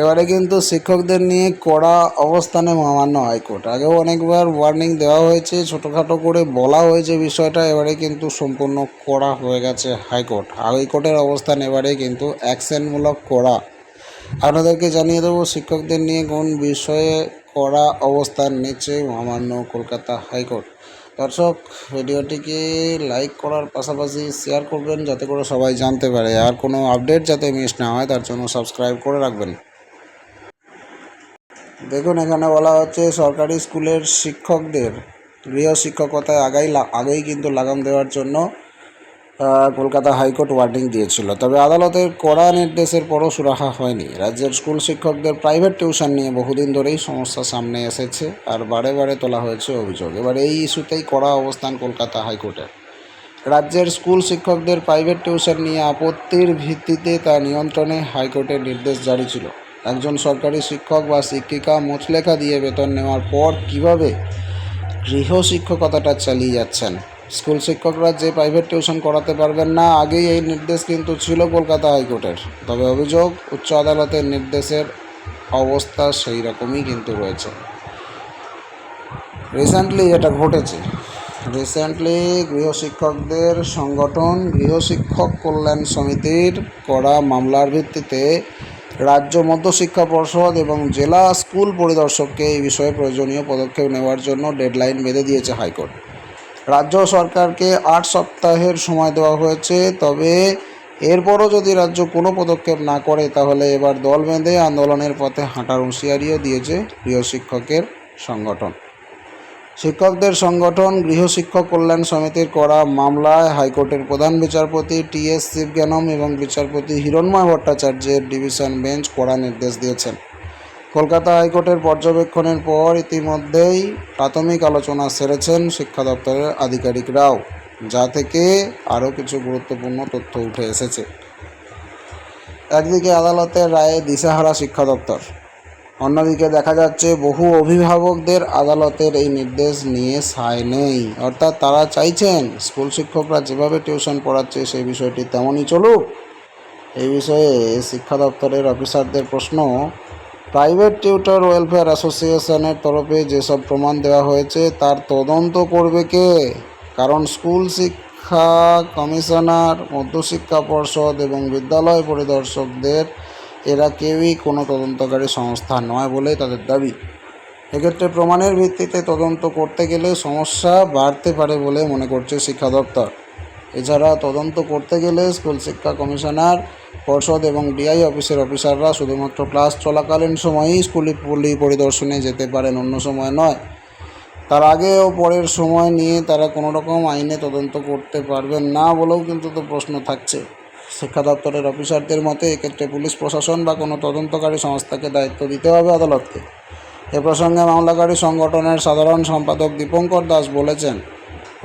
এবারে কিন্তু শিক্ষকদের নিয়ে কড়া অবস্থানে মহামান্য হাইকোর্ট। আগেও অনেকবার ওয়ার্নিং দেওয়া হয়েছে, ছোটোখাটো করে বলা হয়েছে বিষয়টা, এবারে কিন্তু সম্পূর্ণ কড়া হয়ে গেছে হাইকোর্ট। হাইকোর্টের অবস্থান এবারে কিন্তু অ্যাকশনমূলক কড়া। আপনাদেরকে জানিয়ে দেবো, শিক্ষকদের নিয়ে কোন বিষয়ে কড়া অবস্থান নিচ্ছে মহামান্য কলকাতা হাইকোর্ট। দর্শক, ভিডিওটিকে লাইক করার পাশাপাশি শেয়ার করবেন, যাতে করে সবাই জানতে পারে। আর কোনো আপডেট যাতে মিস না হয়, তার জন্য সাবস্ক্রাইব করে রাখবেন। দেখুন, এখানে বলা হচ্ছে সরকারি স্কুলের শিক্ষকদের গৃহ শিক্ষকতায় আগাই আগেই কিন্তু লাগাম দেওয়ার জন্য কলকাতা হাইকোর্ট ওয়ার্নিং দিয়েছিল। তবে আদালতের কড়া নির্দেশের পরও সুরাহা হয়নি। রাজ্যের স্কুল শিক্ষকদের প্রাইভেট টিউশন নিয়ে বহুদিন ধরেই সমস্যা সামনে এসেছে আর বারে বারে তোলা হয়েছে অভিযোগ। এবার এই ইস্যুতেই কড়া অবস্থান কলকাতা হাইকোর্টের। রাজ্যের স্কুল শিক্ষকদের প্রাইভেট টিউশন নিয়ে আপত্তির ভিত্তিতে তা নিয়ন্ত্রণে হাইকোর্টের নির্দেশ জারি ছিল। একজন সরকারি শিক্ষক বা শিক্ষিকা মুচলেখা দিয়ে বেতন নেওয়ার পর কীভাবে গৃহ শিক্ষকতাটা চালিয়ে যাচ্ছেন? স্কুল শিক্ষকরা যে প্রাইভেট টিউশন করাতে পারবেন না, আগেই এই নির্দেশ কিন্তু ছিল কলকাতা হাইকোর্টের। তবে অভিযোগ, উচ্চ আদালতের নির্দেশের অবস্থা সেই রকমই কিন্তু রয়েছে। রিসেন্টলি যেটা ঘটেছে রিসেন্টলি গৃহশিক্ষকদের সংগঠন গৃহশিক্ষক কল্যাণ সমিতির করা মামলার ভিত্তিতে রাজ্য মধ্যশিক্ষা পর্ষদ এবং জেলা স্কুল পরিদর্শককে এই বিষয়ে প্রয়োজনীয় পদক্ষেপ নেওয়ার জন্য ডেডলাইন বেঁধে দিয়েছে হাইকোর্ট। রাজ্য সরকারকে আট সপ্তাহের সময় দেওয়া হয়েছে, তবে এরপরও যদি রাজ্য কোনো পদক্ষেপ না করে, তাহলে এবার দল বেঁধে আন্দোলনের পথে হাঁটার হুঁশিয়ারিও দিয়েছে প্রিয় শিক্ষকের সংগঠন। শিক্ষকদের সংগঠন গৃহশিক্ষক কল্যাণ সমিতির করা মামলায় হাইকোর্টের প্রধান বিচারপতি টি এস শিবজ্ঞানম এবং বিচারপতি হিরণময় ভট্টাচার্যের ডিভিশন বেঞ্চ কড়া নির্দেশ দিয়েছেন। কলকাতা হাইকোর্টের পর্যবেক্ষণের পর ইতিমধ্যেই প্রাথমিক আলোচনা সেরেছেন শিক্ষা দপ্তরের আধিকারিকরাও, যা থেকে আরও কিছু গুরুত্বপূর্ণ তথ্য উঠে এসেছে। একদিকে আদালতের রায়ে দিশাহারা শিক্ষা দপ্তর। অন্যদিকে দেখা যাচ্ছে বহু অভিভাবকদের আদালতের এই নির্দেশ নিয়ে সায় নেই। অর্থাৎ তারা চাইছেন স্কুল শিক্ষকরা যেভাবে টিউশন পড়াচ্ছে সেই বিষয়টি তেমনই চলুক। এই বিষয়ে শিক্ষা দপ্তরের অফিসারদের প্রশ্ন, প্রাইভেট টিউটর ওয়েলফেয়ার অ্যাসোসিয়েশনের তরফে যেসব প্রমাণ দেওয়া হয়েছে, তার তদন্ত করবে কে? কারণ স্কুল শিক্ষা কমিশনার, মধ্যশিক্ষা পর্ষদ এবং বিদ্যালয় পরিদর্শকদের এরা কেউই কোনো তদন্তকারী সংস্থা নয় বলেই তাদের দাবি। এক্ষেত্রে প্রমাণের ভিত্তিতে তদন্ত করতে গেলে সমস্যা বাড়তে পারে বলে মনে করছে শিক্ষা দপ্তর। এছাড়া তদন্ত করতে গেলে স্কুল শিক্ষা কমিশনার, পর্ষদ এবং ডিআই অফিসের অফিসাররা শুধুমাত্র ক্লাস চলাকালীন সময়ই স্কুলে পল্লী পরিদর্শনে যেতে পারেন, অন্য সময় নয়। তার আগে ও পরের সময় নিয়ে তারা কোনো রকম আইনে তদন্ত করতে পারবেন না বলেও কিন্তু তো প্রশ্ন থাকছে। শিক্ষা দপ্তরের অফিসারদের মতে, এক্ষেত্রে পুলিশ প্রশাসন বা কোনো তদন্তকারী সংস্থাকে দায়িত্ব দিতে হবে আদালতকে। এ প্রসঙ্গে মামলাকারী সংগঠনের সাধারণ সম্পাদক দীপঙ্কর দাস বলেছেন,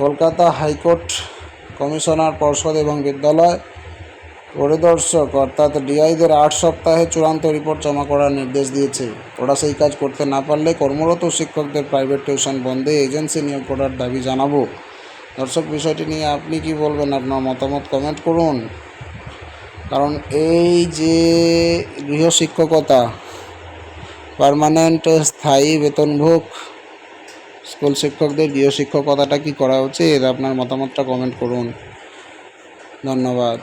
কলকাতা হাইকোর্ট কমিশনার পর্ষদ এবং বিদ্যালয় পরিদর্শক, অর্থাৎ ডিআইদের আট সপ্তাহে চূড়ান্ত রিপোর্ট জমা করার নির্দেশ দিয়েছে। ওরা সেই কাজ করতে না পারলে কর্মরত শিক্ষকদের প্রাইভেট টিউশন বন্ধে এজেন্সি নিয়োগ করার দাবি জানাব। দর্শক, বিষয়টি নিয়ে আপনি কি বলবেন? আপনার মতামত কমেন্ট করুন। কারণ এই যে গৃহশিক্ষকতা পার্মানেন্ট স্থায়ী বেতনভোগ, স্কুল শিক্ষকদের গৃহশিক্ষকতাটা কি করা উচিত? আপনার মতামতটা কমেন্ট করুন। ধন্যবাদ।